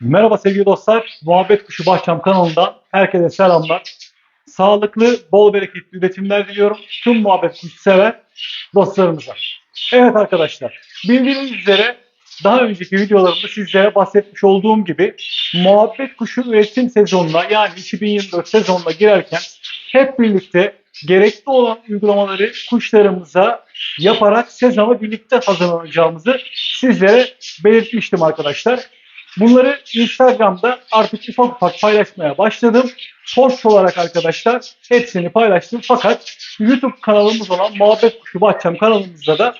Merhaba sevgili dostlar. Muhabbet Kuşu Bahçam kanalından herkese selamlar. Sağlıklı, bol bereketli üretimler diliyorum. Tüm muhabbet sever dostlarımıza. Evet arkadaşlar, bildiğiniz üzere daha önceki videolarımda sizlere bahsetmiş olduğum gibi muhabbet kuşu üretim sezonuna yani 2024 sezonuna girerken hep birlikte gerekli olan uygulamaları kuşlarımıza yaparak sezona birlikte hazırlanacağımızı sizlere belirtmiştim arkadaşlar. Bunları Instagram'da artık ufak ufak paylaşmaya başladım. Post olarak arkadaşlar hepsini paylaştım. Fakat YouTube kanalımız olan Muhabbet Kuşu Bahçem kanalımızda da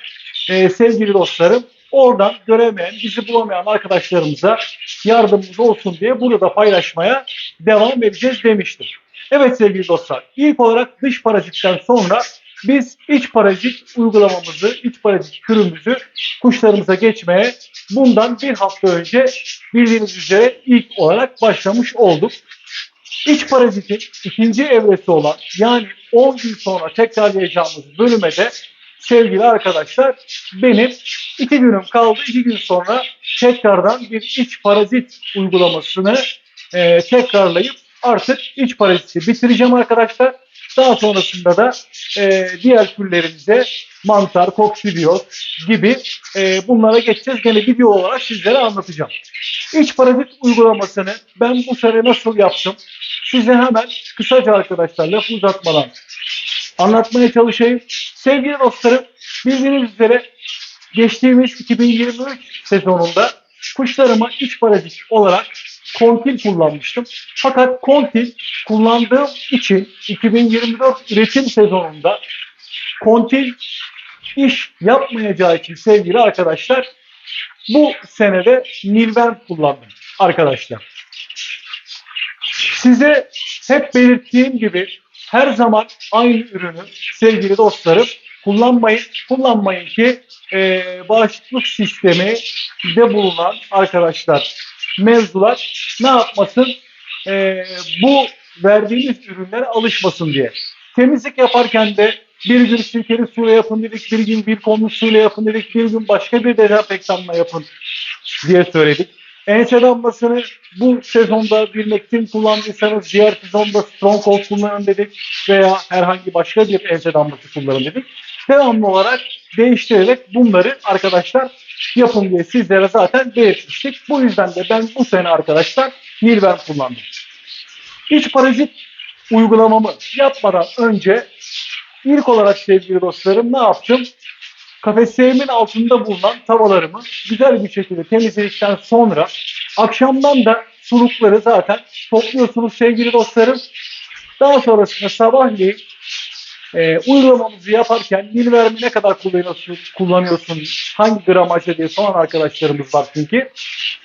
e, sevgili dostlarım oradan göremeyen, bizi bulamayan arkadaşlarımıza yardımımız olsun diye bunu da paylaşmaya devam edeceğiz demiştim. Evet sevgili dostlar, ilk olarak dış parazitten sonra biz iç parazit uygulamamızı, iç parazit kürümüzü kuşlarımıza geçmeye bundan bir hafta önce bildiğiniz üzere ilk olarak başlamış olduk. İç parazitin ikinci evresi olan yani 10 gün sonra tekrarlayacağımız bölüme de sevgili arkadaşlar benim iki günüm kaldı. İki gün sonra tekrardan bir iç parazit uygulamasını e, tekrarlayıp artık iç paraziti bitireceğim arkadaşlar. Daha sonrasında da e, diğer türlerimize mantar, koksidiyot gibi e, bunlara geçeceğiz. Gene video olarak sizlere anlatacağım. İç parazit uygulamasını ben bu sene nasıl yaptım? Size hemen kısaca arkadaşlar lafı uzatmadan anlatmaya çalışayım. Sevgili dostlarım bildiğiniz üzere geçtiğimiz 2023 sezonunda kuşlarıma iç parazit olarak kontil kullanmıştım. Fakat kontil kullandığım için 2024 üretim sezonunda kontil iş yapmayacağı için sevgili arkadaşlar bu senede Nilven kullandım arkadaşlar. Size hep belirttiğim gibi her zaman aynı ürünü sevgili dostlarım kullanmayın. Kullanmayın ki e, bağışıklık sistemi de bulunan arkadaşlar mevzular ne yapmasın? E, bu verdiğimiz ürünlere alışmasın diye. Temizlik yaparken de bir gün sirkeli suyla yapın dedik, bir gün bir konmuş suyla yapın dedik, bir gün başka bir dezenfektanla yapın diye söyledik. Ense damlasını bu sezonda bir Nektin kullandıysanız diğer sezonda Stronghold kullanın dedik veya herhangi başka bir ense damlası kullanın dedik. Devamlı olarak değiştirerek bunları arkadaşlar yapın diye sizlere zaten belirtmiştik. Bu yüzden de ben bu sene arkadaşlar Nilven kullandım. İç parazit uygulamamı yapmadan önce ilk olarak sevgili dostlarım ne yaptım? Kafeslerimin altında bulunan tavalarımı güzel bir şekilde temizledikten sonra akşamdan da sulukları zaten topluyorsunuz sevgili dostlarım. Daha sonrasında sabahleyin e, uygulamamızı yaparken mil verimi ne kadar kullanıyorsun, kullanıyorsun hangi gramajda diye soran arkadaşlarımız var çünkü.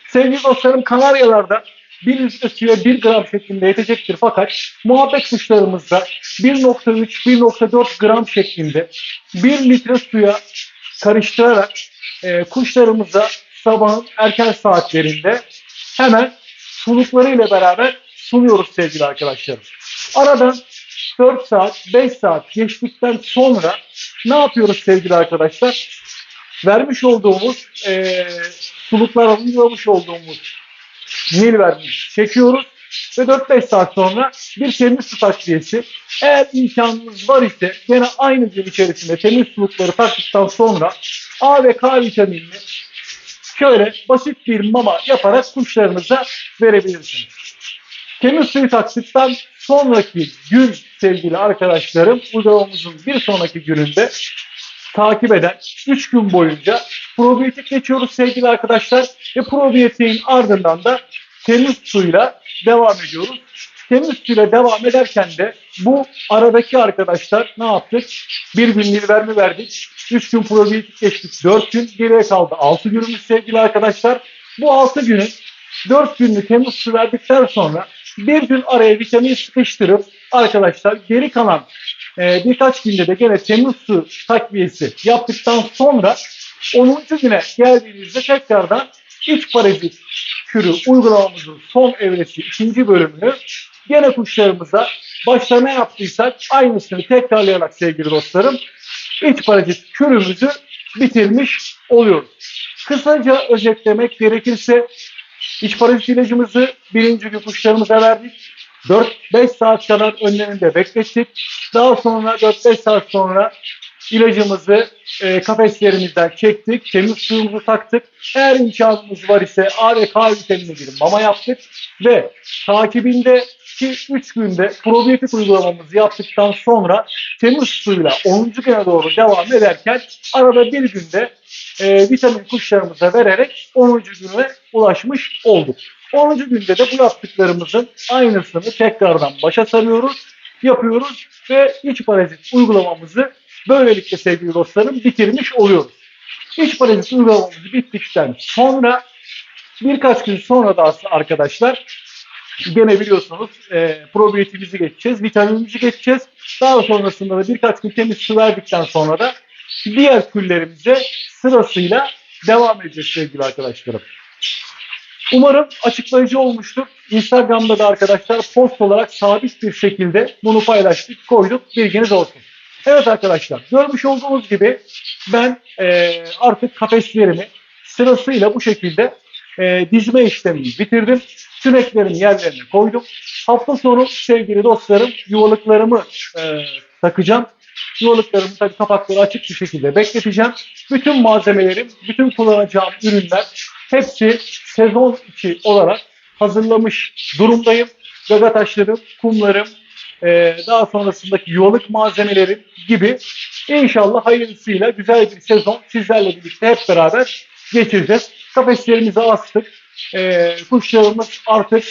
Sevgili dostlarım Kanaryalarda 1 litre suya 1 gram şeklinde yetecektir fakat muhabbet kuşlarımızda 1.3-1.4 gram şeklinde 1 litre suya karıştırarak e, kuşlarımıza sabahın erken saatlerinde hemen suluklarıyla beraber sunuyoruz sevgili arkadaşlarım. Aradan 4 saat, 5 saat geçtikten sonra ne yapıyoruz sevgili arkadaşlar? Vermiş olduğumuz e, suluklara uygulamış olduğumuz Nil vermiş çekiyoruz ve 4-5 saat sonra bir temiz su takviyesi. Eğer imkanınız var ise gene aynı gün içerisinde temiz sulukları taktıktan sonra A ve K vitaminini şöyle basit bir mama yaparak kuşlarınıza verebilirsiniz. Temiz suyu taktıktan sonraki gün sevgili arkadaşlarım uygulamamızın bir sonraki gününde takip eden 3 gün boyunca probiyotik geçiyoruz sevgili arkadaşlar ve probiyetiğin ardından da temiz suyla devam ediyoruz. Temiz suyla devam ederken de bu aradaki arkadaşlar ne yaptık? Bir gün nilvermi verdik. 3 gün probiyotik geçtik. 4 gün geriye kaldı. 6 günümüz sevgili arkadaşlar. Bu 6 günün 4 günlük temiz su verdikten sonra bir gün araya vitamin sıkıştırıp arkadaşlar geri kalan Ee, birkaç günde de gene temiz su takviyesi yaptıktan sonra 10. güne geldiğimizde tekrardan iç parazit kürü uygulamamızın son evresi ikinci bölümünü gene kuşlarımıza başta ne yaptıysak aynısını tekrarlayarak sevgili dostlarım iç parazit kürümüzü bitirmiş oluyoruz. Kısaca özetlemek gerekirse iç parazit ilacımızı birinci gün kuşlarımıza verdik. 4-5 saat kadar önlerinde beklettik. Daha sonra 4-5 saat sonra ilacımızı e, kafeslerimizden çektik. Temiz suyumuzu taktık. Eğer imkanımız var ise A ve K vitaminli bir mama yaptık. Ve takibinde ki 3 günde probiyotik uygulamamızı yaptıktan sonra temiz suyla 10. güne doğru devam ederken arada bir günde e, vitamin kuşlarımıza vererek 10. güne ulaşmış olduk. 10. günde de bu yaptıklarımızın aynısını tekrardan başa sarıyoruz, yapıyoruz ve iç parazit uygulamamızı böylelikle sevgili dostlarım bitirmiş oluyoruz. İç parazit uygulamamız bittikten sonra birkaç gün sonra da aslında arkadaşlar gene biliyorsunuz e, probiyotimizi geçeceğiz, vitaminimizi geçeceğiz. Daha sonrasında da birkaç gün temiz su verdikten sonra da diğer küllerimize sırasıyla devam edeceğiz sevgili arkadaşlarım. Umarım açıklayıcı olmuştur. Instagram'da da arkadaşlar post olarak sabit bir şekilde bunu paylaştık, koyduk. Bilginiz olsun. Evet arkadaşlar görmüş olduğunuz gibi ben e, artık kafeslerimi sırasıyla bu şekilde e, dizme işlemini bitirdim. Tüneklerimi yerlerine koydum. Hafta sonu sevgili dostlarım yuvalıklarımı e, takacağım. Yuvalıklarımı tabii kapakları açık bir şekilde bekleteceğim. Bütün malzemelerim, bütün kullanacağım ürünler hepsi sezon içi olarak hazırlamış durumdayım. Gaga taşlarım, kumlarım, e, daha sonrasındaki yuvalık malzemelerim gibi inşallah hayırlısıyla güzel bir sezon sizlerle birlikte hep beraber geçireceğiz. Kafeslerimizi astık. E, kuşlarımız artık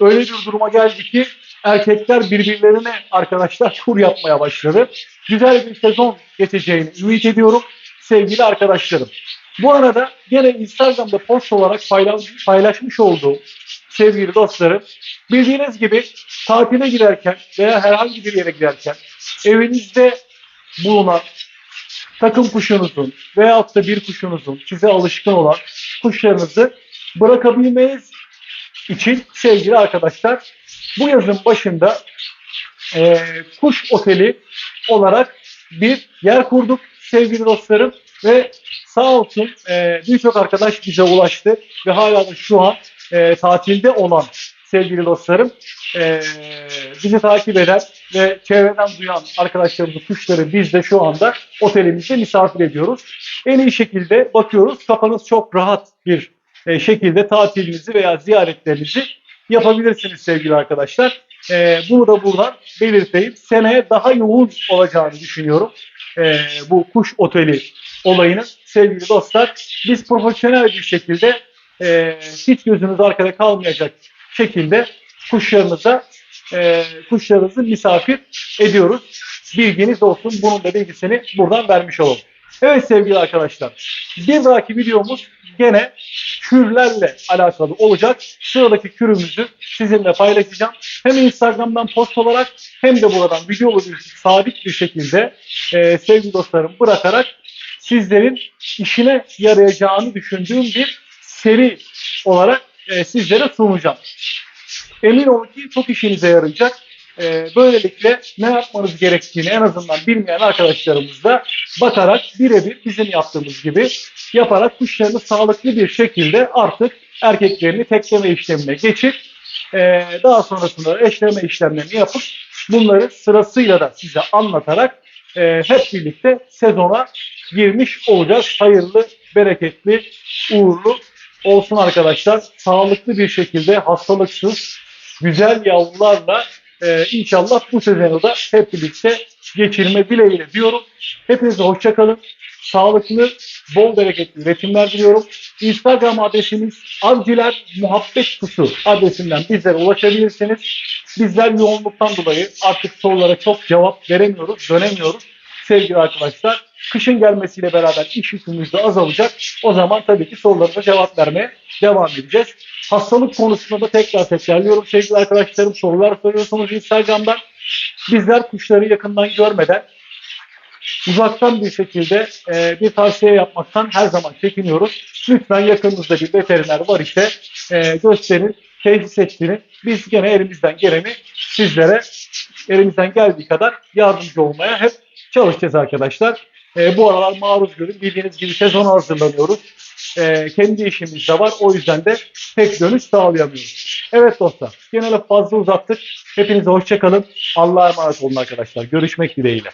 öyle bir duruma geldi ki erkekler birbirlerine arkadaşlar kur yapmaya başladı. Güzel bir sezon geçeceğini ümit ediyorum sevgili arkadaşlarım. Bu arada gene Instagram'da post olarak paylaş, paylaşmış olduğum sevgili dostlarım bildiğiniz gibi tatile giderken veya herhangi bir yere giderken evinizde bulunan takım kuşunuzun veyahut da bir kuşunuzun size alışkın olan kuşlarınızı bırakabilmeniz için sevgili arkadaşlar bu yazın başında e, kuş oteli olarak bir yer kurduk sevgili dostlarım ve sağ olsun e, birçok arkadaş bize ulaştı ve hala da şu an e, tatilde olan sevgili dostlarım e, bizi takip eden ve çevreden duyan arkadaşlarımızın kuşları biz de şu anda otelimizde misafir ediyoruz. En iyi şekilde bakıyoruz. Kafanız çok rahat bir e, şekilde tatilinizi veya ziyaretlerinizi yapabilirsiniz sevgili arkadaşlar. E, bunu da buradan belirteyim. Seneye daha yoğun olacağını düşünüyorum. E, bu kuş oteli olayının sevgili dostlar. Biz profesyonel bir şekilde hiç gözünüz arkada kalmayacak şekilde kuşlarınıza e, kuşlarınızı misafir ediyoruz. Bilginiz olsun. Bunun da bilgisini buradan vermiş olalım. Evet sevgili arkadaşlar. Bir dahaki videomuz gene kürlerle alakalı olacak. Sıradaki kürümüzü sizinle paylaşacağım. Hem Instagram'dan post olarak hem de buradan videolu bir sabit bir şekilde e, sevgili dostlarım bırakarak sizlerin işine yarayacağını düşündüğüm bir seri olarak e, sizlere sunacağım. Emin olun ki çok işinize yarayacak. E, böylelikle ne yapmanız gerektiğini en azından bilmeyen arkadaşlarımız da bakarak birebir bizim yaptığımız gibi yaparak kuşlarını sağlıklı bir şekilde artık erkeklerini tekleme işlemine geçip e, daha sonrasında eşleme işlemlerini yapıp bunları sırasıyla da size anlatarak e, hep birlikte sezona girmiş olacağız. Hayırlı, bereketli, uğurlu olsun arkadaşlar. Sağlıklı bir şekilde hastalıksız, güzel yavrularla e, inşallah bu sezonu da hep birlikte geçirme dileğiyle diyorum. Hepinize hoşçakalın. Sağlıklı, bol bereketli üretimler diliyorum. Instagram adresimiz Avcılar Muhabbet Kusu adresinden bizlere ulaşabilirsiniz. Bizler yoğunluktan dolayı artık sorulara çok cevap veremiyoruz, dönemiyoruz sevgili arkadaşlar. Kışın gelmesiyle beraber iş yükümüz de azalacak. O zaman tabii ki sorularınıza cevap vermeye devam edeceğiz. Hastalık konusunda da tekrar tekrarlıyorum sevgili arkadaşlarım. Sorular soruyorsunuz Instagram'dan. bizler kuşları yakından görmeden uzaktan bir şekilde e, bir tavsiye yapmaktan her zaman çekiniyoruz. Lütfen yakınınızda bir veteriner var ise e, gösterin, teşhis ettirin. Biz gene elimizden geleni sizlere elimizden geldiği kadar yardımcı olmaya hep çalışacağız arkadaşlar. E, bu aralar maruz görün. Bildiğiniz gibi sezona hazırlanıyoruz. E, kendi işimiz de var. O yüzden de pek dönüş sağlayamıyoruz. Evet dostlar. Genelde fazla uzattık. Hepinize hoşçakalın. Allah'a emanet olun arkadaşlar. Görüşmek dileğiyle.